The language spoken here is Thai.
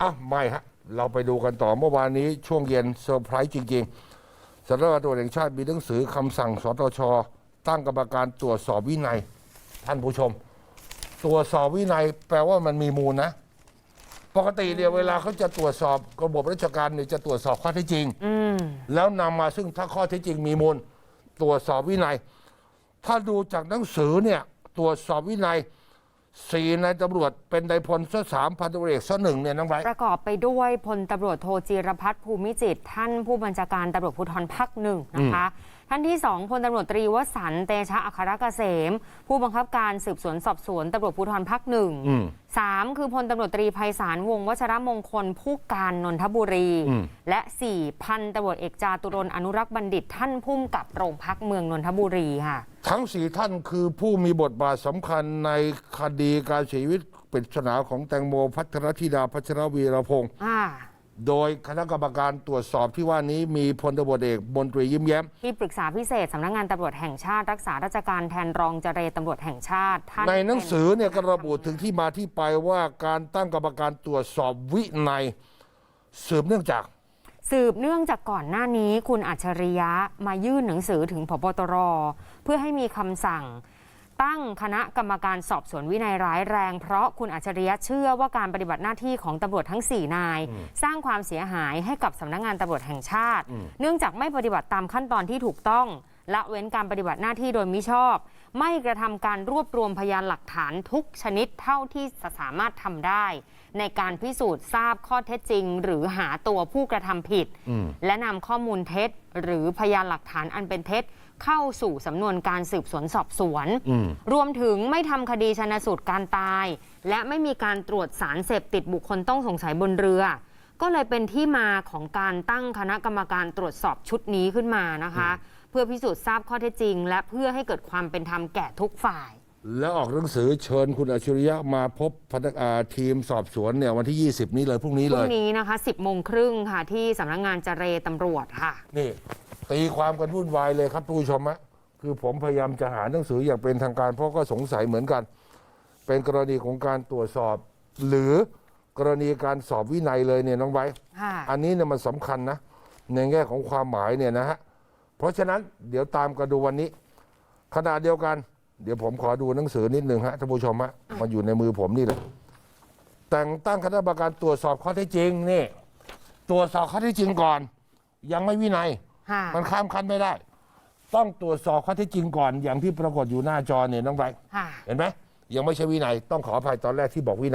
อะไม่ฮะ เราไปดูกันต่อเมื่อวานนี้ช่วงเย็นเซอร์ไพรส์จริงๆสำนักงานตรวจแห่งชาติมีหนังสือคำสั่งสตชตั้งกรรมการตรวจสอบวินัย ท่านผู้ชม ตรวจสอบวินัยแปลว่ามันมีมูลนะ ปกติเนี่ยเวลาเขาจะตรวจสอบระบบราชการเนี่ยจะตรวจสอบข้อเท็จจริง อืมแล้วนำมาซึ่งถ้าข้อเท็จจริงมีมูล ตรวจสอบวินัย ถ้าดูจากหนังสือเนี่ยตรวจสอบวินัย สี่นายตำรวจเป็นนายพลซะสามพันตำรวจเอกซะหนึ่งเนี่ยน้องไบร์ทประกอบไปด้วยพลตำรวจโทจีรพัฒน์ภูมิจิตรท่านผู้บัญชาการตำรวจภูธรภาคหนึ่งนะคะ ท่านที่สองพลตำรวจตรีวสันต์เตชะอัครเกษม ผู้บังคับการสืบสวนสอบสวนตำรวจภูธรภาคหนึ่งอืมสามคือพลตำรวจตรีไพศาลวงศ์วัชรมงคล ผู้การนนทบุรีอืมและสี่พันตำรวจเอกจาตุรนต์อนุรักษ์บัณฑิตท่านพุ่มกับโรงพักเมืองนนทบุรีค่ะ ทั้งสี่ท่านคือผู้มีบทบาทสำคัญในคดีการเสียชีวิตปริศนาของแตงโมพัทรธิดาพัชรวีรพงศ์อ่า โดยคณะกรรมการตรวจสอบที่ว่านี้มีพลตำรวจเอกมนตรียิ้มแย้ม ที่ปรึกษาพิเศษสำนักงานตำรวจแห่งชาติ รักษาราชการแทนรองเจรตำรวจแห่งชาติท่านในหนังสือเนี่ยเป็ก็ระบุถึงที่มาที่ไปว่าการตั้งกรรมการตรวจสอบวินัยสืบเนื่องจาก สืบเนื่องจากก่อนหน้านี้คุณอัจฉริยะมายื่นหนังสือถึงพบตร เพื่อให้มีคำสั่ง ตั้งคณะกรรมการสอบสวนวินัยร้ายแรง เพราะคุณอัจฉริยะเชื่อว่าการปฏิบัติหน้าที่ของตำรวจทั้ง 4 นาย สร้างความเสียหายให้กับสำนักงานตำรวจแห่งชาติ เนื่องจากไม่ปฏิบัติตามขั้นตอนที่ถูกต้อง ละเว้นการปฏิบัติหน้าที่โดยมิชอบ ไม่กระทำการรวบรวมพยานหลักฐานทุกชนิดเท่าที่สามารถทำได้ ในการพิสูจน์ทราบข้อเท็จจริง หรือหาตัวผู้กระทำผิด และนำข้อมูลเท็จ หรือพยานหลักฐานอันเป็นเท็จเข้าสู่สำนวนการสืบสวนสอบสวนอืมรวมถึงไม่ทำคดีชนสูตรการตาย และไม่มีการตรวจสารเสพติดบุคคลต้องสงสัยบนเรือ ก็เลยเป็นที่มาของการตั้งคณะกรรมการตรวจสอบชุดนี้ขึ้นมานะคะ เพื่อพิสูจน์ทราบข้อเท็จจริง และเพื่อให้เกิดความเป็นธรรมแก่ทุกฝ่าย แล้วออกหนังสือเชิญคุณอัจฉริยะมาพบพนักงานทีมสอบสวนเนี่ยวันที่ 20 นี้เลยพรุ่งนี้พเลรุ่ย งนี้นะคะ 10โมงครึ่งค่ะ ที่สำนักงานเจรตำรวจค่ะ นี่ ตีความกันวุ่นวายเลยครับทุกผู้ชมฮะคือผมพยายามจะหาหนังสืออย่างเป็นทางการ เพราะก็สงสัยเหมือนกัน เป็นกรณีของการตรวจสอบ หรือกรณีการสอบวินัยเลยเนี่ยน้องไบร์ทค่ะ อันนี้เนี่ยมันสำคัญนะ ในแง่ของความหมายเนี่ยนะฮะ เพราะฉะนั้นเดี๋ยวตามกันดูวันนี้ ขณะเดียวกัน เดี๋ยวผมขอดูหนังสือนิดหนึ่งฮะท่านผู้ชมฮะมันอยู่ในมือผมนี่เลยแต่งตั้งคณะกรรมการตรวจสอบข้อเท็จจริงนี่ตรวจสอบข้อเท็จจริงก่อน ยังไม่วินัย ค่ะมันข้ามขั้นไม่ได้ ต้องตรวจสอบข้อเท็จจริงก่อน อย่างที่ปรากฏอยู่หน้าจอเนี่ยน้องไบร์ทค่ะ เห็นไหมยังไม่ใช่วินัยต้องขออภัยตอนแรกที่บอกวินัย